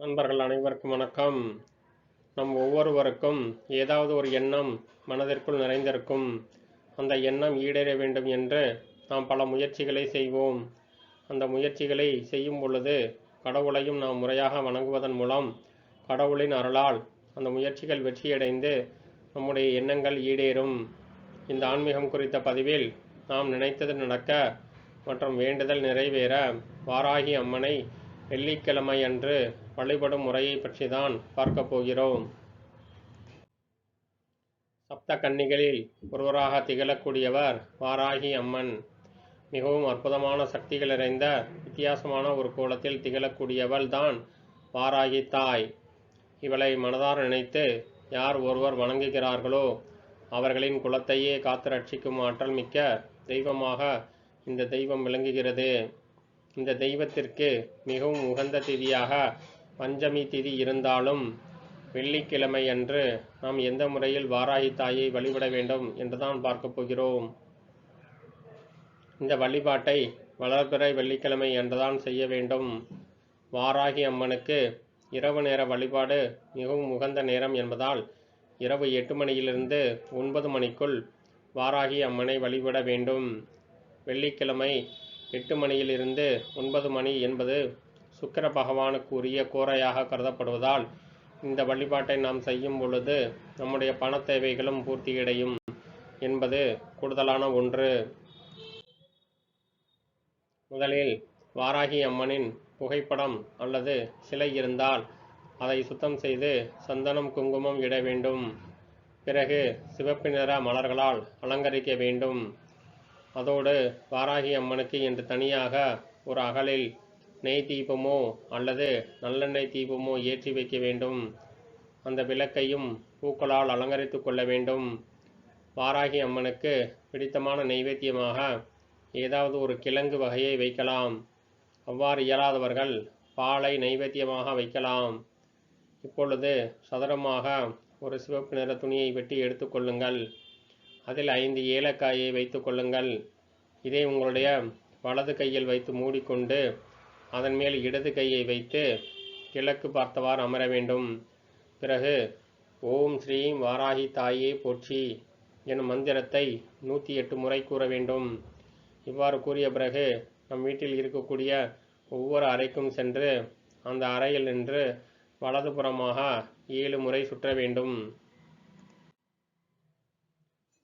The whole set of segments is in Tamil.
நண்பர்கள் அனைவருக்கும் வணக்கம். நம் ஒவ்வொருவருக்கும் ஏதாவது ஒரு எண்ணம் மனதிற்குள் நிறைந்திருக்கும். அந்த எண்ணம் ஈடேற வேண்டும் என்று நாம் பல முயற்சிகளை செய்வோம். அந்த முயற்சிகளை செய்யும் பொழுது கடவுளையும் நாம் முறையாக வணங்குவதன் மூலம் கடவுளின் அருளால் அந்த முயற்சிகள் வெற்றியடைந்து நம்முடைய எண்ணங்கள் ஈடேறும். இந்த ஆன்மீகம் குறித்த பதிவில் நாம் நினைத்தது நடக்க மற்றும் வேண்டுதல் நிறைவேற வாராகி அம்மனை வெள்ளிக்கிழமை அன்று வழிபடும் முறையை பற்றி தான் பார்க்க போகிறோம். சப்த கன்னிகளில் ஒருவராக திகழக்கூடியவர் வாராகி அம்மன். மிகவும் அற்புதமான சக்திகள் நிறைந்த வித்தியாசமான ஒரு கோலத்தில் திகழக்கூடியவள் தான் வாராகி தாய். இவளை மனதார் நினைத்து யார் ஒருவர் வணங்குகிறார்களோ அவர்களின் குலத்தையே காத்து ரட்சிக்கும் ஆற்றல் மிக்க தெய்வமாக இந்த தெய்வம் விளங்குகிறது. இந்த தெய்வத்திற்கு மிகவும் உகந்த திதியாக பஞ்சமி திதி இருந்தாலும் வெள்ளிக்கிழமை அன்று நாம் எந்த முறையில் வாராகி தாயை வழிபட வேண்டும் என்றுதான் பார்க்க போகிறோம். இந்த வழிபாட்டை வளர்பிறை வெள்ளிக்கிழமை என்றுதான் செய்ய வேண்டும். வாராகி அம்மனுக்கு இரவு நேர வழிபாடு மிகவும் உகந்த நேரம் என்பதால் இரவு எட்டு மணியிலிருந்து ஒன்பது மணிக்குள் வாராகி அம்மனை வழிபட வேண்டும். வெள்ளிக்கிழமை எட்டு மணியிலிருந்து ஒன்பது மணி என்பது சுக்கர பகவானுக்குரிய உரிய கோரையாக கருதப்படுவதால் இந்த வழிபாட்டை நாம் செய்யும் பொழுது நம்முடைய பண தேவைகளும் பூர்த்தியடையும் என்பது கூடுதலான ஒன்று. முதலில் வாராகி அம்மனின் புகைப்படம் அல்லது சிலை இருந்தால் அதை சுத்தம் செய்து சந்தனம் குங்குமம் இட வேண்டும். பிறகு சிவப்பு நிற மலர்களால் அலங்கரிக்க வேண்டும். அதோடு வாராகி அம்மனுக்கு என்று தனியாக ஒரு அகலில் நெய் தீபமோ அல்லது நல்லெண்ணெய் தீபமோ ஏற்றி வைக்க வேண்டும். அந்த விளக்கையும் பூக்களால் அலங்கரித்து கொள்ள வேண்டும். வாராகி அம்மனுக்கு பிடித்தமான நைவேத்தியமாக ஏதாவது ஒரு கிழங்கு வகையை வைக்கலாம். அவ்வாறு இயலாதவர்கள் பாலை நைவேத்தியமாக வைக்கலாம். இப்பொழுது சதுரமாக ஒரு சிவப்பு நிற துணியை வெட்டி எடுத்துக்கொள்ளுங்கள் அதில் ஐந்து ஏலக்காயை வைத்து கொள்ளுங்கள். இதை உங்களுடைய வலது கையில் வைத்து மூடிக்கொண்டு அதன் மேல் இடது கையை வைத்து கிழக்கு பார்த்தவாறு அமர வேண்டும். பிறகு ஓம் ஸ்ரீம் வாராகி தாயே போற்றி எனும் மந்திரத்தை நூற்றி எட்டு முறை கூற வேண்டும். இவ்வாறு கூறிய பிறகு நம் வீட்டில் இருக்கக்கூடிய ஒவ்வொரு அறைக்கும் சென்று அந்த அறையில் நின்று வலதுபுறமாக ஏழு முறை சுற்ற வேண்டும்.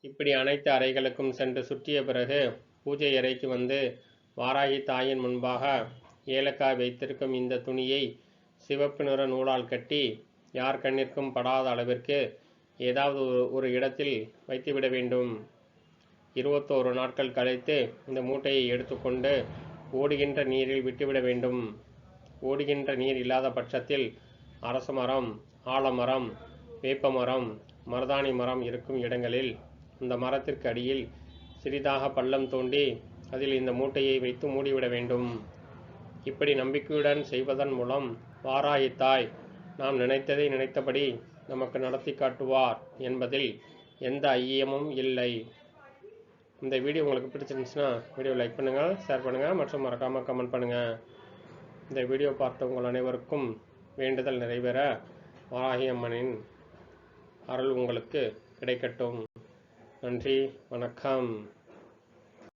இப்படி அனைத்து அறைகளுக்கும் சென்று சுற்றிய பிறகு பூஜை அறைக்கு வந்து வாராகி தாயின் முன்பாக ஏலக்காய் வைத்திருக்கும் இந்த துணியை சிவப்பு நிற நூலால் கட்டி யார் கண்ணிற்கும் படாத அளவிற்கு ஏதாவது ஒரு இடத்தில் வைத்துவிட வேண்டும். இருபத்தோரு நாட்கள் கழித்து இந்த மூட்டையை எடுத்துக்கொண்டு ஓடுகின்ற நீரில் விட்டுவிட வேண்டும். ஓடுகின்ற நீர் இல்லாத பட்சத்தில் அரச மரம் ஆலமரம் வேப்பமரம் மருதாணி மரம் இருக்கும் இடங்களில் அந்த மரத்திற்கு அடியில் சிறிதாக பள்ளம் தோண்டி அதில் இந்த மூட்டையை வைத்து மூடிவிட வேண்டும். இப்படி நம்பிக்கையுடன் செய்வதன் மூலம் வாராயி தாய் நாம் நினைத்ததை நினைத்தபடி நமக்கு நடத்தி காட்டுவார் என்பதில் எந்த ஐயமும் இல்லை. இந்த வீடியோ உங்களுக்கு பிடிச்சிருந்துச்சுன்னா வீடியோ லைக் பண்ணுங்கள் ஷேர் பண்ணுங்கள் மற்றும் மறக்காமல் கமெண்ட் பண்ணுங்கள் இந்த வீடியோ பார்த்த உங்கள் அனைவருக்கும் வேண்டுதல் நிறைவேற வாராகி அம்மனின் அருள் உங்களுக்கு கிடைக்கட்டும். நன்றி வணக்கம்.